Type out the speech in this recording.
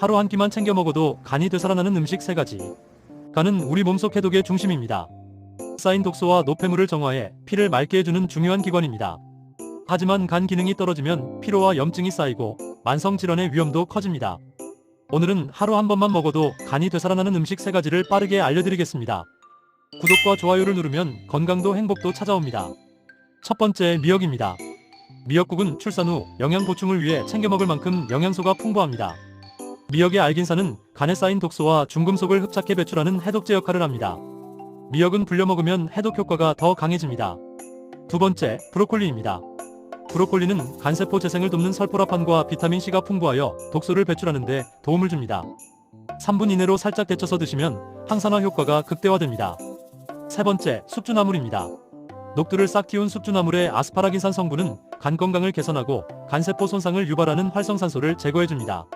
하루 한 끼만 챙겨 먹어도 간이 되살아나는 음식 세 가지. 간은 우리 몸속 해독의 중심입니다. 쌓인 독소와 노폐물을 정화해 피를 맑게 해주는 중요한 기관입니다. 하지만 간 기능이 떨어지면 피로와 염증이 쌓이고 만성 질환의 위험도 커집니다. 오늘은 하루 한 번만 먹어도 간이 되살아나는 음식 세 가지를 빠르게 알려드리겠습니다. 구독과 좋아요를 누르면 건강도 행복도 찾아옵니다. 첫 번째 미역입니다. 미역국은 출산 후 영양 보충을 위해 챙겨 먹을 만큼 영양소가 풍부합니다. 미역의 알긴산은 간에 쌓인 독소와 중금속을 흡착해 배출하는 해독제 역할을 합니다. 미역은 불려 먹으면 해독 효과가 더 강해집니다. 두 번째, 브로콜리입니다. 브로콜리는 간세포 재생을 돕는 설포라판과 비타민C가 풍부하여 독소를 배출하는 데 도움을 줍니다. 3분 이내로 살짝 데쳐서 드시면 항산화 효과가 극대화됩니다. 세 번째, 숙주나물입니다. 녹두를 싹 틔운 숙주나물의 아스파라긴산 성분은 간 건강을 개선하고 간세포 손상을 유발하는 활성산소를 제거해줍니다.